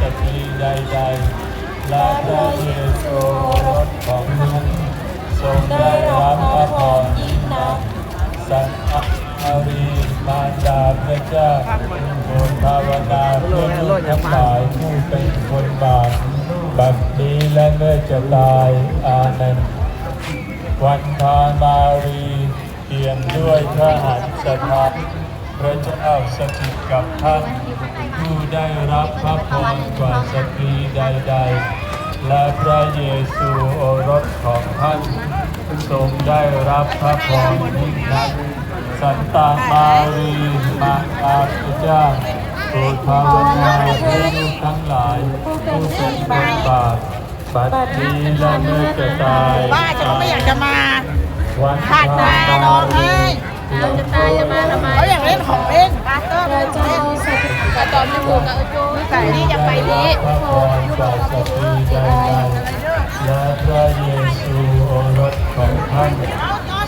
สตรีใดๆและพระเยซูรสของนั้นทรงได้รับพระพรยิ่งนักสัตว์อารีมาจาพระเจ้าโปรดภาวนาเพื่อลูกทั้งหลายผู้เป็นคนบาปบัดนี้และเมื่อจะตายอาเมนวันพามารีเตรียมด้วยพระหัตถ์ พระเจ้าสถิตกับท่านผู้ได้รับพระพรกว่าสตรีใด ๆ และพระเยซูโอรสของท่านทรงได้รับพระพรยิ่งนักสันตามารีมาอาพระเจ้าโปรดภาวนาให้ลูกทั้งหลายผู้เป็นคนบาปบัดนี้และเมื่อจะตายป้าจะก็ไม่อยากจะมาวันขาดตาร้องไห้ เราจะตายจะมาทำไมเขาอยากเล่นของเล่นก็พระเจ้าสถิตแต่ตอนไม่ถูกกับโจ้แต่นี่จะไปนี้พระพรจากสตรีใดๆและพระเยซูโอรสของท่าน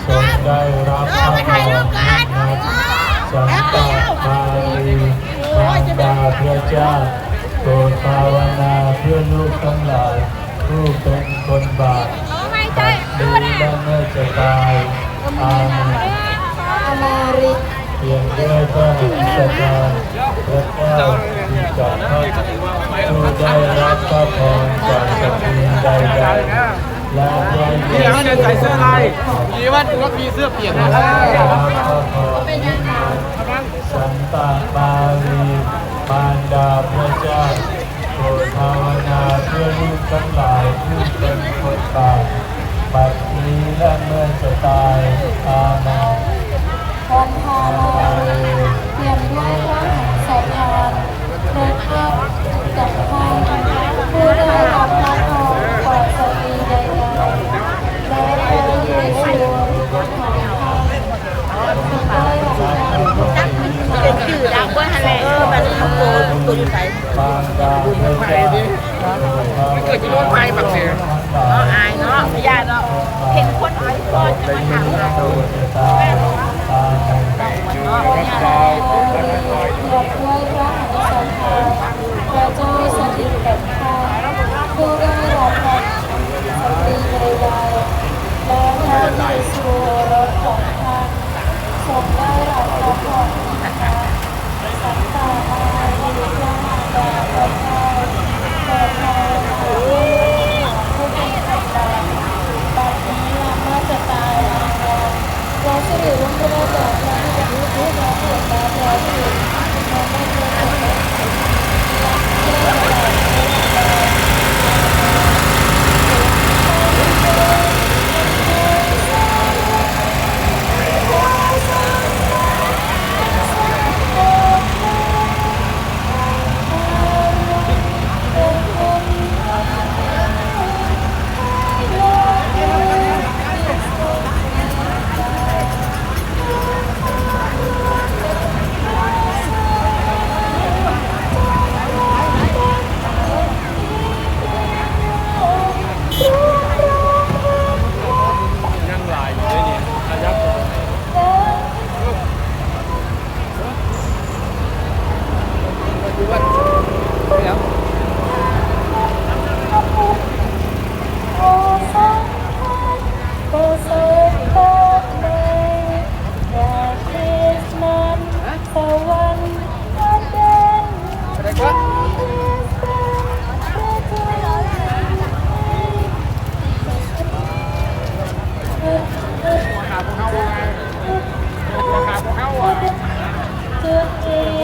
ทรงได้รับพระพรยิ่งนักสันตามารีมารดาพระเจ้าโปรดภาวนาเพื่อลูกทั้งหลายผู้เป็นคนบาปบัดนี้และเมื่อจะตายอาเมน มาริเพียงด้วยพระหัตถ์สถานพระเจ้าที่กับท่านผู้ได้รับพระพรจากสตรีใดๆและพระเยพี่เขาซูจะใส่เสื้อลายดีว่าดูว่ามีเสื้อเปลี่ยนนะสันตามารีมารดาพระเจ้าโปรดภาวนาเพื่อลูกทั้งหลายผู้เป็นคนบาปบัดนี้และเมื่อจะตายอาเมน วันพามารีเปี่ยมด้วยพระหัตถ์สถานพระเจ้ากับท่านผู้ได้รับพระพรกว่าสตรีใดๆและพระเยซูของท่านทรงได้รับพระพร เป็นชื่อดังว่าฮันแหละเออแบบนี้เขาโกนตุนใส่ มารดาพระเจ้า ไม่เกิดจะโดนไฟปักเสีย เนาะอายเนาะไม่ยากเนาะเห็นคนอ่อยก่อนจะมาถามเราโปรดตาอาเมนเนาะเนี่ยบอกด้วยพระหัตถ์สถานพระเจ้าสถิตกับท่านผู้ได้รับพระสตรีใดๆและพระเยซูรสของท่านทรงได้รับพระพร birthday.